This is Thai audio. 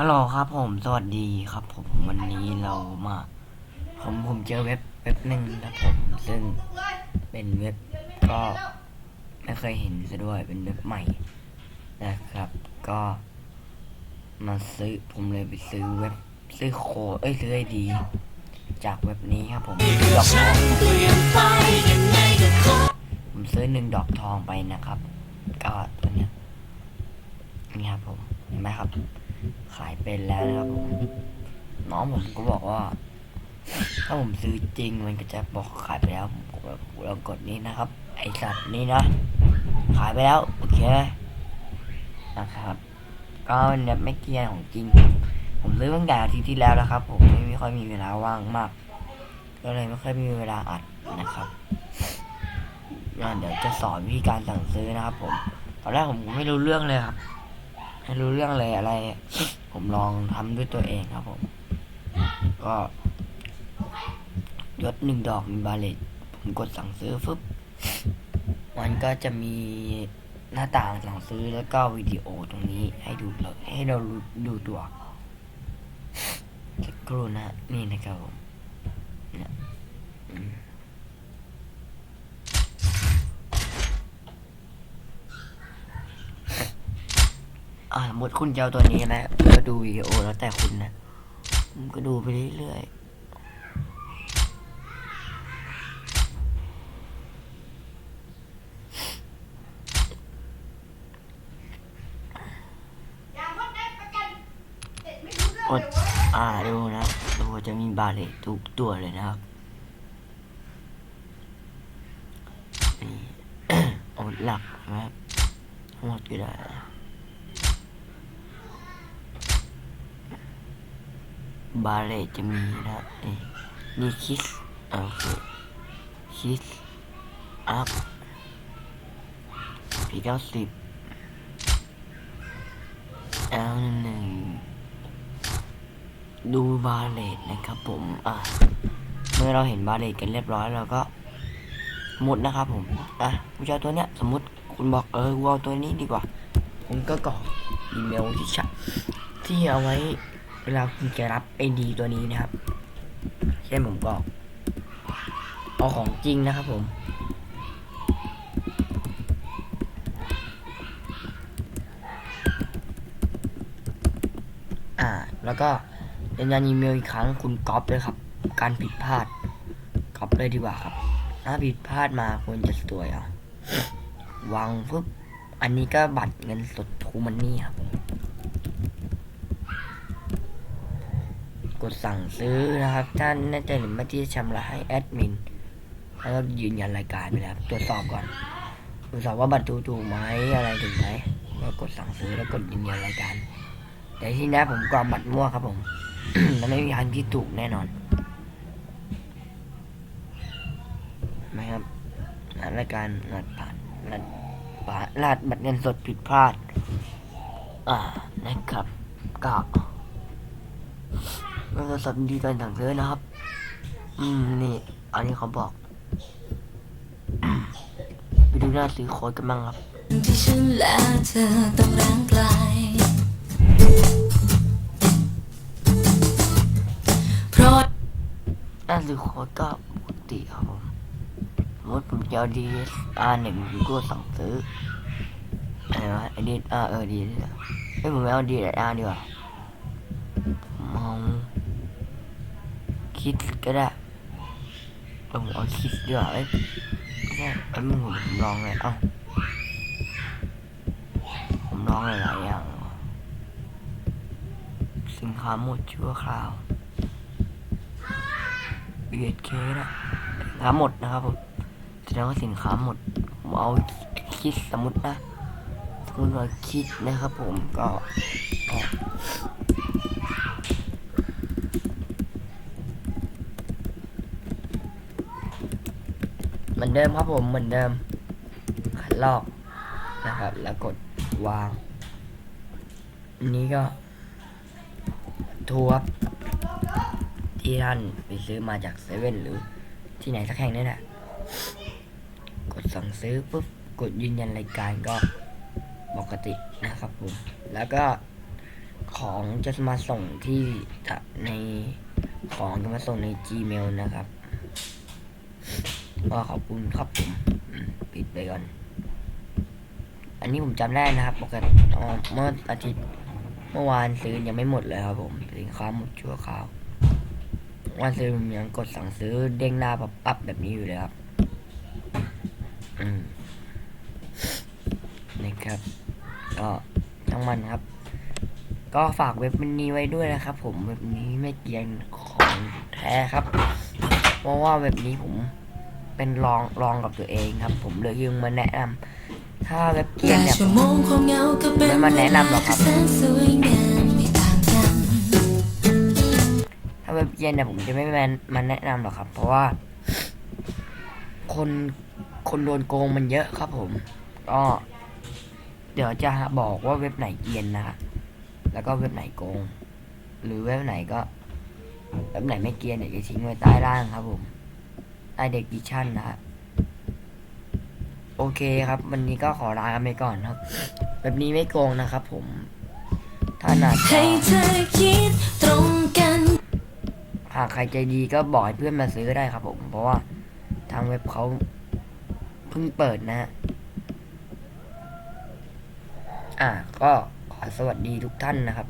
ฮัลโหลครับผมสวัสดีครับผมวันนี้เรามาผมผมเจอเว็บเว็บหนึ่งครับผมซึ่งเป็นเว็บก็ไม่เคยเห็นซะด้วยเป็นเว็บใหม่นะครับ ก็มาซื้อผมเลยไปซื้อเว็บซื้อโคเอ้ยซื้อไอดี จากเว็บนี้ครับผมดอกทองผมซื้อหนึ่งดอกทองไปนะครับ ก็ตัวเนี้ยนี่ครับผมเห็นไหมครับ ขายเป็นแล้วนะครับผมน้องผมก็บอกว่า ถ้าผมซื้อจริงมันก็จะบอกขายไปแล้วผมก็แบบลองกดนี้นะครับ ไอสัตว์นี่นะขายไปแล้วโอเคนะครับ ก็เนี่ยไม่เกียร์ของจริง ผมซื้อตั้งแต่อาทิตย์ที่แล้วแล้วครับ ผมไม่ค่อยมีเวลาว่างมาก ก็เลยไม่ค่อยมีเวลาอัดนะครับงั้นเดี๋ยวจะสอนวิธีการสั่งซื้อนะครับ ผมตอนแรกผมไม่รู้เรื่องเลยครับ ไม่รู้เรื่องเลยอะไร ผมลองทำด้วยตัวเองครับผม ก็ยศหนึ่งดอกมีบาเลตผมกดสั่งซื้อฟึบมันก็จะมีหน้าต่างสั่งซื้อแล้วก็วิดีโอตรงนี้ให้ดูเลยให้เราดูตัวสักครู่นะนี่นะครับผมเนี่ย อ่าสมมติคุณจะเอาตัวนี้นะเพื่อดูวิดีโอแล้วแต่คุณนะมก็ดูไปเรื่อยๆกดอ่าดูนะดูจะมีบาเลตทุกตัวเลยนะครับนี่อาหลักนะครับหมดก็ได้นะ บาเลตจะมีนะนี่นี่คิสโอเคคิสอัพพีเก้าสิบเอลหนึ่งดูบาเลตนะครับผมอะเมื่อเราเห็นบาเลตกันเรียบร้อยเราก็หมดนะครับผมอะผู้ชายตัวเนี้ยสมมติคุณบอกเออกูเอาตัวนี้ดีกว่าผมก็กรอกอีเมลที่ใชที่เอาไว้ เวลาคุณจะรับไอดีตัวนี้นะครับ เช่นผมกรอกเอาของจริงนะครับผมอ่าแล้วก็ยืนยันอีเมลอีกครั้งคุณก๊อปเลยครับ การผิดพลาดก๊อปเลยดีกว่าครับ ถ้าผิดพลาดมาควรจะสวยเอาวางปุ๊บอันนี้ก็บัตรเงินสดทูมันนี่ครับก ดสั่งซื้อนะครับ ท่านแน่ใจหรือไม่ที่จะชำระให้แอดมินแล้วก็ยืนยันรายการไปแล้วตรวจสอบก่อนตรวจสอบว่าบัตรถูกถูกไหมอะไรถูกไหมก็กดสั่งซื้อแล้วกดยืนยันรายการ แต่ที่นี้ผมกรอกบัตรมั่วครับผมแล้วไม่มีทางที่ถูกแน่นอนไหมครับรายการรหัสผ่านรหัสผ่านรหัสบัตรเงินสดผิดพลาด อ่านะครับก็ เราจะสดดีการสั่งซื้อนะครับ อืมนี่ อันนี้เขาบอกไปดูหน้าซื้อโค้ดกันบ้างครับที่ฉันและเธอต้องร่างไกลเพราะหน้าซื้อโค้ดก็ปกติครับผมสมมติผมจะเอาดีอาหนึ่งผมก็สั่งซื้ออะไรวะไอดีอาเออดีเลยเฮ้ยผมไม่เอาดีอาดีกว่า คิดก็ได้เออผมเอาคิดดีกว่าเอ้ยไม่ใช่เอ้มึงผมผมลองเลยเอ้าผมลองหลายๆอย่าง สินค้าหมดชั่วคราวเบียดเคนะสินค้าหมดนะครับผมแสดงว่าสินค้าหมดผมเอาคิดสมมตินะสมมติว่าคิดนะครับผมก็ เหมือนเดิมครับผมเหมือนเดิมคัดลอกนะครับ แล้วกดวางอันนี้ก็ทัวร์ที่ท่านไปซื้อมาจากเซเว่นหรือที่ไหนสักแห่งนี่แหละกดสั่งซื้อปุ๊บกดยืนยันรายการก็ปกตินะครับผม แล้วก็ของจะมาส่งที่ในของจะมาส่งใน Gmail นะครับ ก็ขอบคุณครับผมปิดไปก่อน อันนี้ผมจำได้นะครับปกติอ๋อเมื่ออาทิตย์เมื่อวานซื้อยังไม่หมดเลยครับผมสินค้าหมดชั่วคราววันซื้อผมยังกดสั่งซื้อเด้งหน้าปับปับแบบนี้อยู่เลยครับอืมนะครับ ก็ทั้งมันครับ ก็ฝากเว็บนี้ไว้ด้วยนะครับ ผมเว็บนี้ไม่เกียนของแท้ครับ เพราะว่าเว็บนี้ผม เป็นลองลองกับตัวเองครับ ผมเลยยึงมาแนะนำถ้าเว็บเกรียแต่นเนี่ยชั่วโมงความเหงาก็เป็นไม่มาแนะนำหรอกครับเวลาที่แสนสวยงามไม่ต่างกันถ้าเว็บเกรียนเนี่ยผมจะไม่มามาแนะนำหรอกครับ เพราะว่า คนคนโดนโกงมันเยอะครับ ผมก็เดี๋ยวจะบอกว่าเว็บไหนเกรียนนะครับแล้วก็เว็บไหนโกง หรือเว็บไหนก็เว็บไหนไม่เกรียนเดี๋ยวจะทิ้งไว้ใต้ล่างครับผม ใต้เด็กดิชั่นนะครับ โอเคครับ วันนี้ก็ขอลากันไปก่อนครับ แบบนี้ไม่โกงนะครับผม ถ้าหนาจให้เธอคิดตรงกันหากใครใจดีก็บอกให้เพื่อนมาซื้อได้ครับผม เพราะว่าทางเว็บเขาเพิ่งเปิดนะฮะอ่าก็ขอสวัสดีทุกท่านนะครับ